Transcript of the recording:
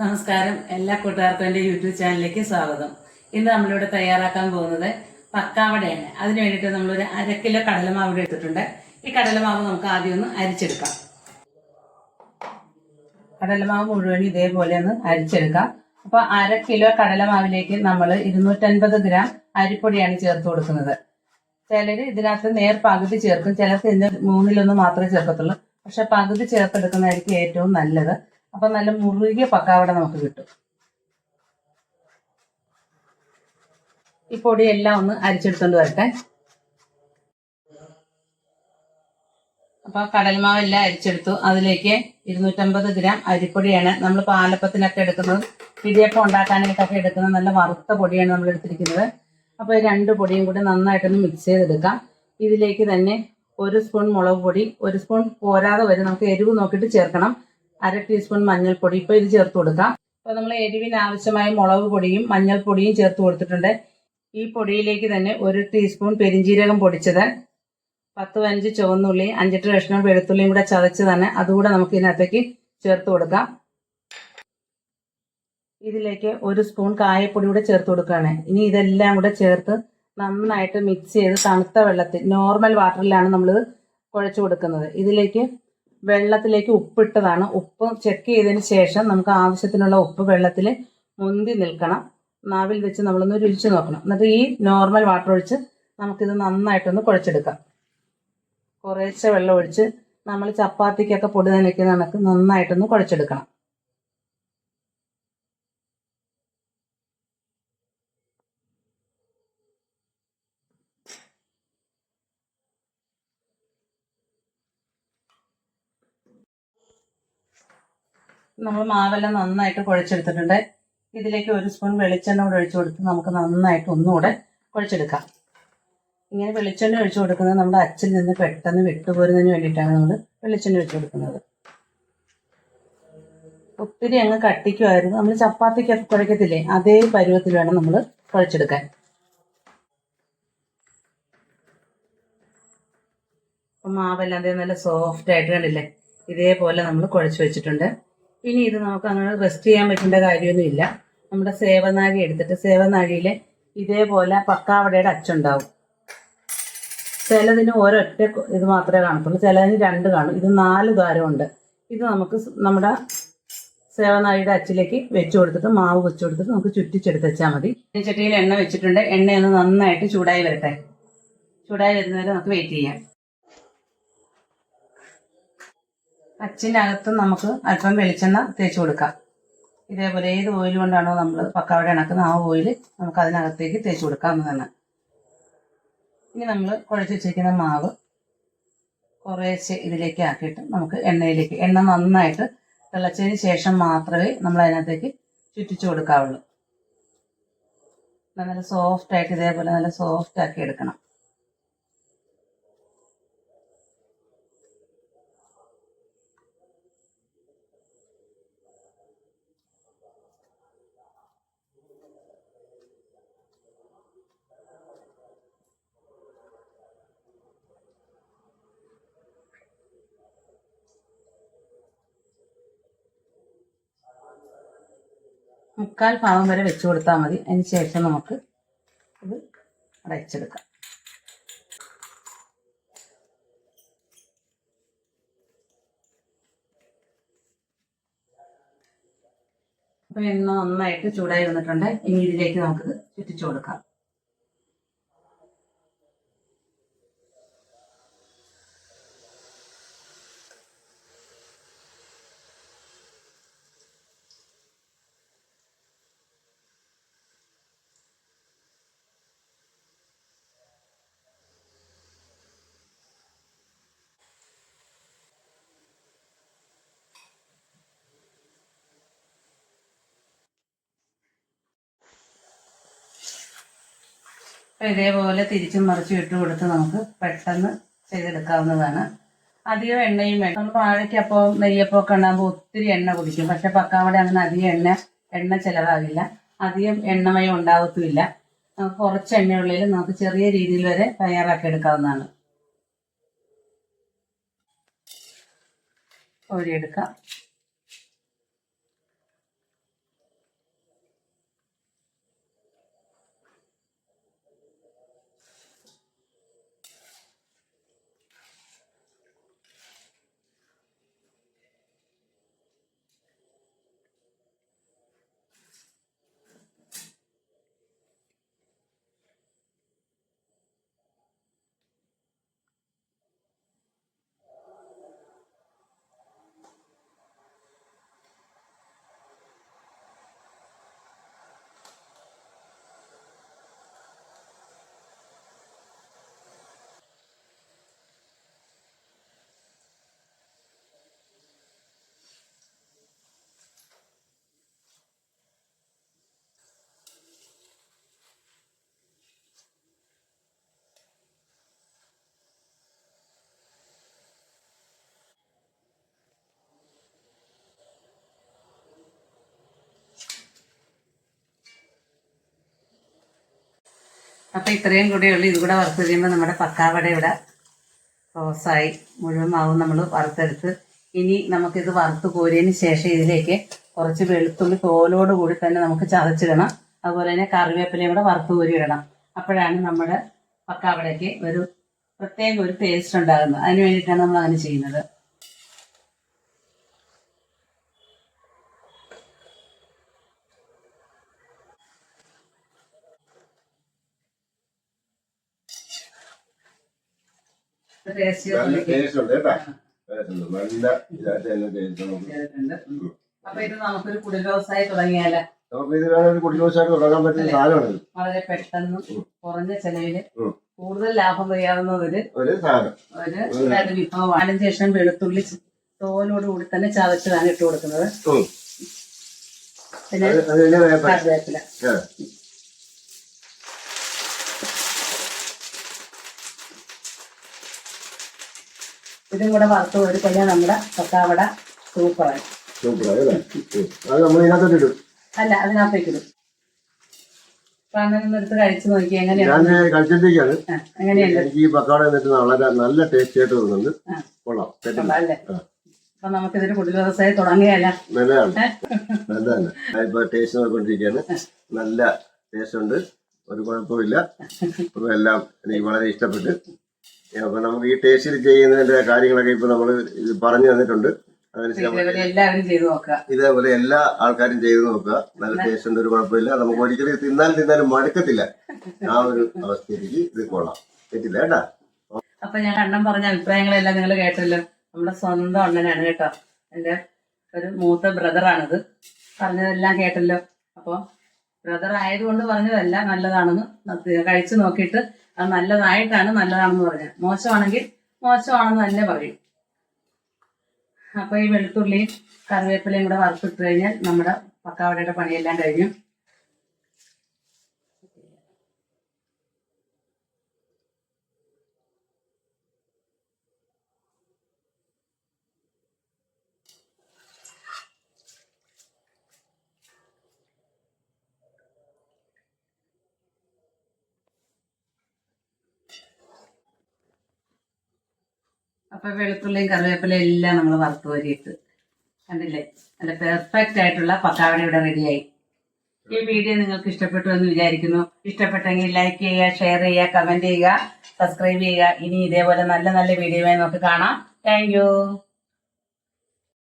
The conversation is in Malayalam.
നമസ്കാരം. എല്ലാ കൂട്ടുകാർക്കും എന്റെ യൂട്യൂബ് ചാനലിലേക്ക് സ്വാഗതം. ഇന്ന് നമ്മളിവിടെ തയ്യാറാക്കാൻ പോകുന്നത് പക്കാവടയാണ്. അതിന് വേണ്ടിയിട്ട് നമ്മളൊരു അര കിലോ കടലമാവ് ഇവിടെ എടുത്തിട്ടുണ്ട്. ഈ കടലമാവ് നമുക്ക് ആദ്യം ഒന്ന് അരിച്ചെടുക്കാം. കടലമാവ് മുഴുവൻ ഇതേപോലെ ഒന്ന് അരിച്ചെടുക്കാം. അപ്പൊ അര കിലോ കടലമാവിലേക്ക് നമ്മൾ ഇരുന്നൂറ്റൻപത് ഗ്രാം അരിപ്പൊടിയാണ് ചേർത്ത് കൊടുക്കുന്നത്. ചിലർ ഇതിനകത്ത് നേർ പകുതി ചേർക്കും. ചിലർക്ക് ഇതിന്റെ മൂന്നിലൊന്ന് മാത്രമേ ചേർക്കത്തുള്ളൂ. പക്ഷെ പകുതി ചേർത്തെടുക്കുന്നതായിരിക്കും ഏറ്റവും നല്ലത്. അപ്പൊ നല്ല മുറുകിയ പക്കാവട നമുക്ക് കിട്ടും. ഈ പൊടി എല്ലാം ഒന്ന് അരിച്ചെടുത്തോണ്ട് വരട്ടെ. അപ്പൊ കടൽമാവെല്ലാം അരിച്ചെടുത്തു. അതിലേക്ക് ഇരുന്നൂറ്റമ്പത് ഗ്രാം അരിപ്പൊടിയാണ് നമ്മൾ പാലപ്പത്തിനൊക്കെ എടുക്കുന്നത്. ഇടിയപ്പം ഉണ്ടാക്കാനായിട്ടൊക്കെ എടുക്കുന്ന നല്ല വറുത്ത പൊടിയാണ് നമ്മൾ എടുത്തിരിക്കുന്നത്. അപ്പോൾ രണ്ട് പൊടിയും കൂടി നന്നായിട്ടൊന്ന് മിക്സ് ചെയ്തെടുക്കാം. ഇതിലേക്ക് തന്നെ ഒരു സ്പൂൺ മുളക് പൊടി ഒരു സ്പൂൺ പോരാതെ വരെ നമുക്ക് എരിവ് നോക്കിയിട്ട് ചേർക്കണം. അര ടീസ്പൂൺ മഞ്ഞൾപ്പൊടി. ഇപ്പൊ ഇത് ചേർത്ത് കൊടുക്കാം. അപ്പോൾ നമ്മൾ എരിവിന് ആവശ്യമായ മുളക് പൊടിയും മഞ്ഞൾപ്പൊടിയും ചേർത്ത് കൊടുത്തിട്ടുണ്ട്. ഈ പൊടിയിലേക്ക് തന്നെ ഒരു ടീസ്പൂൺ പെരിഞ്ജീരകം പൊടിച്ചത്. പത്ത് പതിനഞ്ച് ചുവന്നുള്ളി അഞ്ചെട്ട് കഷ്ണം വെളുത്തുള്ളിയും കൂടെ ചതച്ച് തന്നെ അതുകൂടെ നമുക്ക് ഇതിനകത്തേക്ക് ചേർത്ത് കൊടുക്കാം. ഇതിലേക്ക് ഒരു സ്പൂൺ കായപ്പൊടി കൂടെ ചേർത്ത് കൊടുക്കുകയാണ്. ഇനി ഇതെല്ലാം കൂടെ ചേർത്ത് നന്നായിട്ട് മിക്സ് ചെയ്ത് തണുത്ത വെള്ളത്തിൽ നോർമൽ വാട്ടറിലാണ് നമ്മൾ കുഴച്ച് കൊടുക്കുന്നത്. ഇതിലേക്ക് വെള്ളത്തിലേക്ക് ഉപ്പിട്ടതാണ്. ഉപ്പ് ചെക്ക് ചെയ്തതിന് ശേഷം നമുക്ക് ആവശ്യത്തിനുള്ള ഉപ്പ് വെള്ളത്തിൽ മുന്തി നിൽക്കണം. നാവിൽ വെച്ച് നമ്മളൊന്ന് രുചിച്ച് നോക്കണം. എന്നിട്ട് ഈ നോർമൽ വാട്ടർ ഒഴിച്ച് നമുക്കിത് നന്നായിട്ടൊന്ന് കുഴച്ചെടുക്കാം. കുറേശ്ശെ വെള്ളം ഒഴിച്ച് നമ്മൾ ചപ്പാത്തിക്കൊക്കെ പൊടി നനയ്ക്കുന്ന കണക്ക് നന്നായിട്ടൊന്ന് കുഴച്ചെടുക്കണം. നമ്മൾ മാവെല്ലാം നന്നായിട്ട് കുഴച്ചെടുത്തിട്ടുണ്ട്. ഇതിലേക്ക് ഒരു സ്പൂൺ വെളിച്ചെണ്ണ കൂടെ ഒഴിച്ചു കൊടുത്ത് നമുക്ക് നന്നായിട്ട് ഒന്നുകൂടെ കുഴച്ചെടുക്കാം. ഇങ്ങനെ വെളിച്ചെണ്ണ ഒഴിച്ചു കൊടുക്കുന്നത് നമ്മുടെ അച്ചിൽ നിന്ന് പെട്ടെന്ന് വിട്ടുപോരുന്നതിന് വേണ്ടിയിട്ടാണ് നമ്മൾ വെളിച്ചെണ്ണ ഒഴിച്ചു കൊടുക്കുന്നത്. ഒത്തിരി അങ്ങ് കട്ടിക്കുമായിരുന്നു. നമ്മൾ ചപ്പാത്തിക്കൊക്കെ കുഴക്കത്തില്ലേ? അതേ പരുവത്തിൽ വേണം നമ്മൾ കുഴച്ചെടുക്കാൻ. അപ്പം മാവെല്ലാം അതേ നല്ല സോഫ്റ്റ് ആയിട്ട് കണ്ടില്ലേ? ഇതേപോലെ നമ്മൾ കുഴച്ച് വെച്ചിട്ടുണ്ട്. ഇനി ഇത് നമുക്ക് അങ്ങനെ റെസ്റ്റ് ചെയ്യാൻ പറ്റേണ്ട കാര്യമൊന്നുമില്ല നമ്മുടെ സേവനാഴി എടുത്തിട്ട് സേവനാഴിയിൽ ഇതേപോലെ പക്കാവടയുടെ അച്ചുണ്ടാവും. ചിലതിന് ഒരൊറ്റ ഇത് മാത്രമേ കാണത്തുള്ളൂ. ചിലതിന് രണ്ട് കാണും. ഇത് നാല് ദ്വാരമുണ്ട്. ഇത് നമുക്ക് നമ്മുടെ സേവനാഴിയുടെ അച്ചിലേക്ക് വെച്ചു കൊടുത്തിട്ട് മാവ് വെച്ചു കൊടുത്തിട്ട് നമുക്ക് ചുറ്റിച്ചെടുത്ത് വെച്ചാൽ മതി. ചട്ടിയിൽ എണ്ണ വെച്ചിട്ടുണ്ട്. എണ്ണയൊന്ന് നന്നായിട്ട് ചൂടായി വരട്ടെ. ചൂടായി വരുന്നവരെ നമുക്ക് വെയിറ്റ് ചെയ്യാം. അച്ചിന്റെ അകത്തും നമുക്ക് അല്പം വെളിച്ചെണ്ണ തേച്ച് കൊടുക്കാം. ഇതേപോലെ ഏത് ഓയിൽ കൊണ്ടാണോ നമ്മൾ പക്കാവട ഇണക്കുന്ന ആ ഓയിൽ നമുക്ക് അതിനകത്തേക്ക് തേച്ച് കൊടുക്കാവുന്നതാണ്. ഇനി നമ്മൾ കുഴച്ച് വെച്ചിരിക്കുന്ന മാവ് കുറേശ്ശെ ഇതിലേക്ക് ആക്കിയിട്ട് നമുക്ക് എണ്ണയിലേക്ക് എണ്ണ നന്നായിട്ട് തിളച്ചതിന് ശേഷം മാത്രമേ നമ്മൾ അതിനകത്തേക്ക് ചുറ്റിച്ചു കൊടുക്കാവുള്ളൂ. നല്ല സോഫ്റ്റ് ആയിട്ട് ഇതേപോലെ നല്ല സോഫ്റ്റ് ആക്കി എടുക്കണം. മുക്കാൽ ഭാഗം വരെ വെച്ച് കൊടുത്താൽ മതി. അതിന് ശേഷം നമുക്ക് ഇത് അടച്ചെടുക്കാം. അപ്പോൾ എണ്ണ നന്നായിട്ട് ചൂടായി വന്നിട്ടുണ്ട്. ഇനി ഇതിലേക്ക് നമുക്കിത് ചുറ്റിച്ചു കൊടുക്കാം. അപ്പോൾ ഇതേപോലെ തിരിച്ചും മറിച്ചും ഇട്ട് കൊടുത്ത് നമുക്ക് പെട്ടെന്ന് ചെയ്തെടുക്കാവുന്നതാണ്. അധികം എണ്ണയും വേണം നമ്മൾ വാഴയ്ക്കപ്പം നെയ്യപ്പം ഒക്കെ ഉണ്ടാകുമ്പോൾ ഒത്തിരി എണ്ണ കുടിക്കും. പക്ഷെ പക്കാവടെ അങ്ങനെ അധികം എണ്ണ എണ്ണ ചിലവാകില്ല. അധികം എണ്ണമയം ഉണ്ടാകത്തുമില്ല കുറച്ച് എണ്ണയുള്ളിൽ നമുക്ക് ചെറിയ രീതിയിൽ വരെ തയ്യാറാക്കി എടുക്കാവുന്നതാണ്. കോരിയെടുക്കാം. അപ്പൊ ഇത്രയും കൂടെ ഇത് ഇതുകൂടെ വറുത്ത് കഴിയുമ്പോൾ നമ്മുടെ പക്കാവട ഇവിടെ റോസായി മുഴുവൻ മാവും നമ്മൾ വറുത്തെടുത്ത്. ഇനി നമുക്കിത് വറുത്ത് കോരിയതിന് ശേഷം ഇതിലേക്ക് കുറച്ച് വെളുത്തുള്ളി തോലോട് കൂടി തന്നെ നമുക്ക് ചതച്ചിടണം. അതുപോലെ തന്നെ കറിവേപ്പിലയും കൂടെ വറുത്ത് കോരി ഇടണം അപ്പോഴാണ് നമ്മുടെ പക്കാവടയ്ക്ക് ഒരു പ്രത്യേക ഒരു ടേസ്റ്റ് ഉണ്ടാകുന്നത്. അതിന് വേണ്ടിയിട്ടാണ് നമ്മൾ അങ്ങനെ ചെയ്യുന്നത്. നല്ല ടേസ്റ്റ് ഉണ്ട് കേട്ടാ. നല്ല. അപ്പൊ ഇത് നമുക്കൊരു കുടിൽ വ്യവസായം തുടങ്ങിയാൽ? നമുക്ക് ഇത് വേറെ ഒരു കുടിദോഷമായിട്ട് തുടങ്ങാൻ പറ്റുന്ന സാധനമാണ് വളരെ പെട്ടെന്ന് കുറഞ്ഞ ചെലവിൽ കൂടുതൽ ലാഭം ചെയ്യാവുന്ന ഒരു ഒരു സാധനം. ഒരു വിഭവമാണ്. അതിന് ശേഷം വെളുത്തുള്ളി തോലോട് കൂടി തന്നെ ചതച്ചതാണ് ഇട്ട് കൊടുക്കുന്നത്. പിന്നെ. കറിവേപ്പില. ഇതും കൂടെ വറുത്ത് കോരി കഴിഞ്ഞാൽ നമ്മുടെ പക്കാവട സൂപ്പറായി. സൂപ്പറായി അല്ലേ? അത് നമ്മൾ ഇതിനകത്തോട്ട് ഇടും. അല്ല അതിനകത്തേക്ക് ഇടും. എടുത്ത് കഴിച്ചു നോക്കി എങ്ങനെയാണ് ഞാൻ കഴിച്ചിട്ടേക്കാണ് എനിക്ക് ഈ പക്കോട എന്നിട്ട് വളരെ നല്ല ടേസ്റ്റ് ആയിട്ട് തോന്നുന്നുണ്ട്. കൊള്ളാം. അപ്പൊ നമുക്കിതൊരു തുടങ്ങിയല്ല നല്ലതാണ്. നല്ലതാണ്. ഇപ്പൊ ടേസ്റ്റ് നോക്കിക്കൊണ്ടിരിക്കുകയാണ്. നല്ല ടേസ്റ്റ് ഉണ്ട്. ഒരു കുഴപ്പമില്ല എല്ലാം എനിക്ക് വളരെ ഇഷ്ടപ്പെട്ട് അപ്പൊ നമുക്ക് ഈ ടേസ്റ്റിൽ ചെയ്യുന്നതിന്റെ കാര്യങ്ങളൊക്കെ ഇപ്പൊ നമ്മൾ ഇത് പറഞ്ഞു തന്നിട്ടുണ്ട്. അതനുസരിച്ച് ഇതേപോലെ എല്ലാ ആൾക്കാരും ചെയ്തു നോക്കുക. നല്ല ടേസ്റ്റ് ഉണ്ട് ഒരു കുഴപ്പമില്ല. നമുക്ക് ഒരിക്കലും തിന്നാലും തിന്നാലും മടുക്കത്തില്ല. ആ ഒരു അവസ്ഥയിലേക്ക് ഇത് കൊള്ളാം തെറ്റില്ല കേട്ടാ? അപ്പൊ ഞാൻ അണ്ണൻ പറഞ്ഞ അഭിപ്രായങ്ങളെല്ലാം നിങ്ങൾ കേട്ടല്ലോ. നമ്മുടെ സ്വന്തം അണ്ണനാണ് കേട്ടോ. എന്റെ ഒരു മൂത്ത ബ്രദറാണിത് പറഞ്ഞതെല്ലാം കേട്ടല്ലോ. അപ്പൊ ബ്രദർ ആയതുകൊണ്ട് പറഞ്ഞതല്ല നല്ലതാണെന്ന് കഴിച്ചു നോക്കിയിട്ട് അത് നല്ലതായിട്ടാണ് നല്ലതാണെന്ന് പറഞ്ഞത്. മോശമാണെങ്കിൽ മോശമാണെന്ന് തന്നെ പറയും. അപ്പൊ ഈ വെളുത്തുള്ളിയും കറിവേപ്പിലയും കൂടെ വറുത്തിട്ട് കഴിഞ്ഞാൽ നമ്മുടെ പക്കാവടയുടെ പണിയെല്ലാം കഴിഞ്ഞു. അപ്പൊ വെളുത്തുള്ളിയും കറിവേപ്പിലയും എല്ലാം നമ്മൾ വറുത്ത് വരിയിട്ട് കണ്ടില്ലേ? നല്ല പെർഫെക്റ്റ് ആയിട്ടുള്ള പക്കാവട ഇവിടെ റെഡിയായി ഈ വീഡിയോ നിങ്ങൾക്ക് ഇഷ്ടപ്പെട്ടു എന്ന് വിചാരിക്കുന്നു. ഇഷ്ടപ്പെട്ടെങ്കിൽ ലൈക്ക് ചെയ്യുക ഷെയർ ചെയ്യുക കമന്റ് ചെയ്യുക സബ്സ്ക്രൈബ് ചെയ്യുക. ഇനി ഇതേപോലെ നല്ല നല്ല വീഡിയോയുമായി നമുക്ക് കാണാം. താങ്ക്